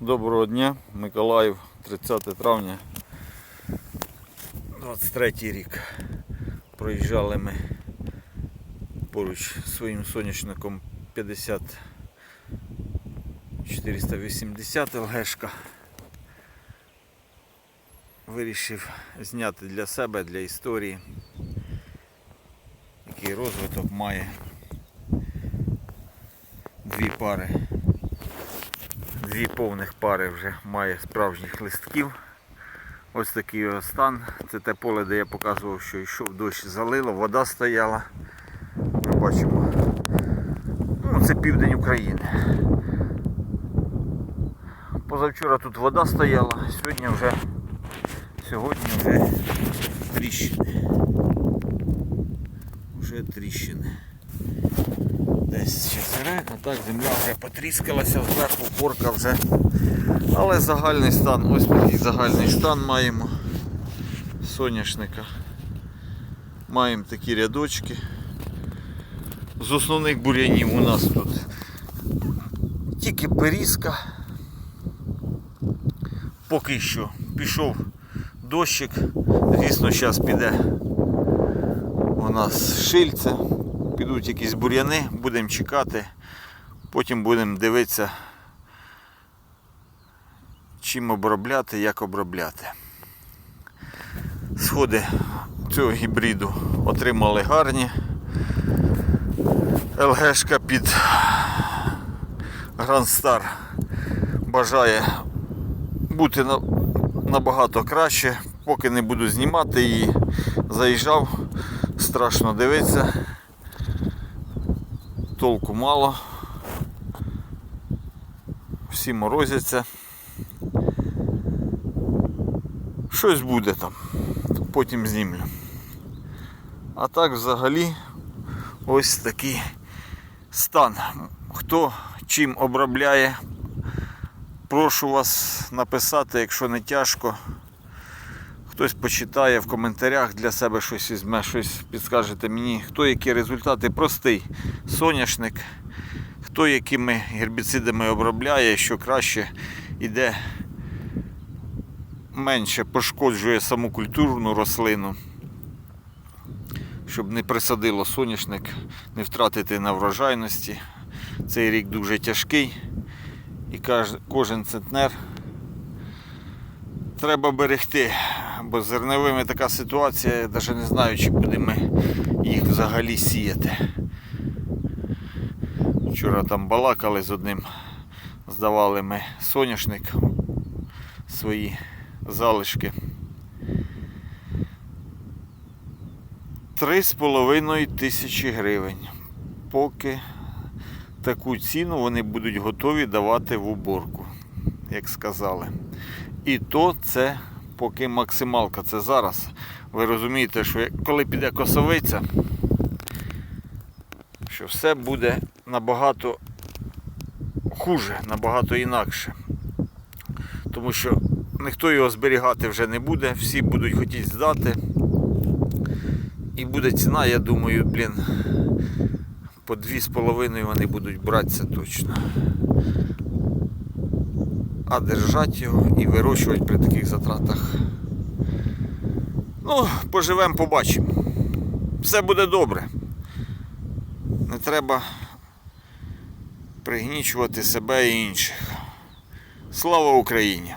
Доброго дня, Миколаїв, 30 травня, 23 рік. Проїжджали ми поруч своїм соняшником 50 480 ЛГшка. Вирішив зняти для себе, для історії, який розвиток має дві пари Дві повних пари вже має справжніх листків. Ось такий його стан. Це те поле, де я показував, що йшов дощ залило, вода стояла. Ми бачимо. Ну, це південь України. Позавчора тут вода стояла, сьогодні вже сьогодні вже тріщини. Вже тріщини. Десь ще а так земля вже потріскалася зверху, корка вже. Але загальний стан, ось такий загальний стан маємо соняшника. Маємо такі рядочки. З основних бур'янів у нас тут тільки берізка. Поки що пішов дощик. Звісно, зараз піде у нас шильце підуть якісь бур'яни, будемо чекати, потім будемо дивитися, чим обробляти, як обробляти. Сходи цього гібриду отримали гарні. ЛГшка під Star бажає бути набагато краще, поки не буду знімати її. Заїжджав, страшно дивитися толку мало. Всі морозяться. Щось буде там, потім знімлю. А так взагалі ось такий стан. Хто чим обробляє, прошу вас написати, якщо не тяжко. Хтось почитає в коментарях для себе щось візьме, щось підскажете мені, хто які результати? Простий соняшник, хто якими гербіцидами обробляє, що краще іде менше пошкоджує саму культурну рослину, щоб не присадило соняшник, не втратити на врожайності. Цей рік дуже тяжкий і кожен центнер треба берегти, бо з зерновими така ситуація, я навіть не знаю, чи будемо їх взагалі сіяти. Вчора там балакали з одним, здавали ми соняшник, свої залишки. Три з половиною тисячі гривень. Поки таку ціну вони будуть готові давати в уборку, як сказали. І то це поки максималка. Це зараз. Ви розумієте, що коли піде косовиця, що все буде набагато хуже, набагато інакше. Тому що ніхто його зберігати вже не буде, всі будуть хотіти здати. І буде ціна, я думаю, блін, по 2,5 вони будуть братися точно а держати його і вирощувати при таких затратах. Ну, поживемо, побачимо. Все буде добре. Не треба пригнічувати себе і інших. Слава Україні!